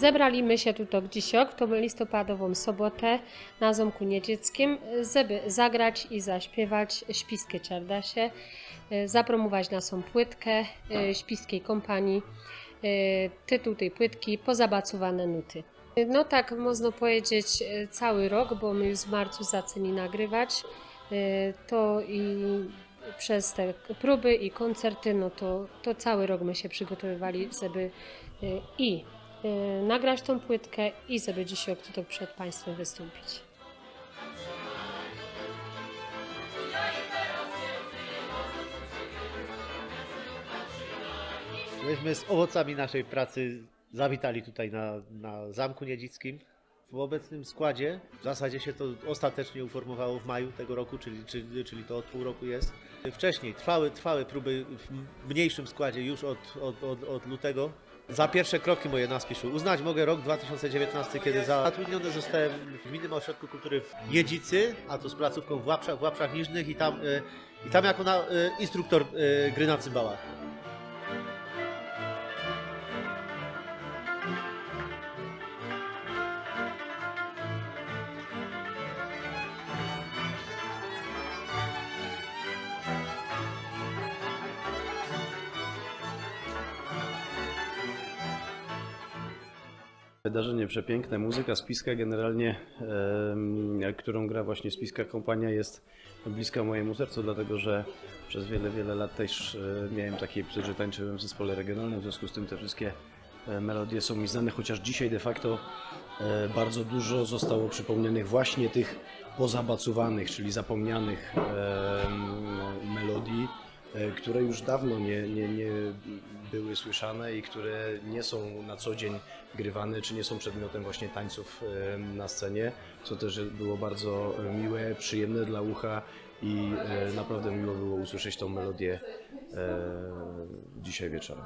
Zebraliśmy się tutaj dzisiaj, w tą listopadową sobotę na Zamku Niedzieckim, żeby zagrać i zaśpiewać śpiskie czardasie, e, zapromować naszą płytkę e, śpiskiej kompanii. E, Tytuł tej płytki Pozabacowane nuty. No tak, można powiedzieć cały rok, bo my już w marcu zaczęli nagrywać. To i przez te próby i koncerty, no to, to cały rok my się przygotowywali, żeby e, i e, nagrać tą płytkę i żeby dzisiaj tutaj przed Państwem wystąpić. Myśmy z owocami naszej pracy zawitali tutaj na, na Zamku Niedzickim. W obecnym składzie w zasadzie się to ostatecznie uformowało w maju tego roku, czyli, czyli, czyli to od pół roku jest. Wcześniej trwały, trwały próby w mniejszym składzie już od, od, od, od lutego. Za pierwsze kroki moje nas piszły. Uznać mogę rok 2019, kiedy zatrudniony zostałem w Gminnym Ośrodku Kultury w Niedzicy, a to z placówką w Łapszach, w Łapszach Niżnych i tam, y, i tam jako na, y, instruktor y, gry na cymbałach. Wydarzenie przepiękne, muzyka spiska generalnie, którą gra właśnie spiska kompania jest bliska mojemu sercu, dlatego że przez wiele, wiele lat też e, miałem taki epizod, że tańczyłem w zespole regionalnym, w związku z tym te wszystkie e, melodie są mi znane, chociaż dzisiaj de facto e, bardzo dużo zostało przypomnianych właśnie tych pozabacowanych, czyli zapomnianych melodii, które już dawno nie, nie, nie były słyszane i które nie są na co dzień grywane, czy nie są przedmiotem właśnie tańców e, na scenie, co też było bardzo e, miłe, przyjemne dla ucha i e, naprawdę miło było usłyszeć tą melodię e, dzisiaj wieczorem.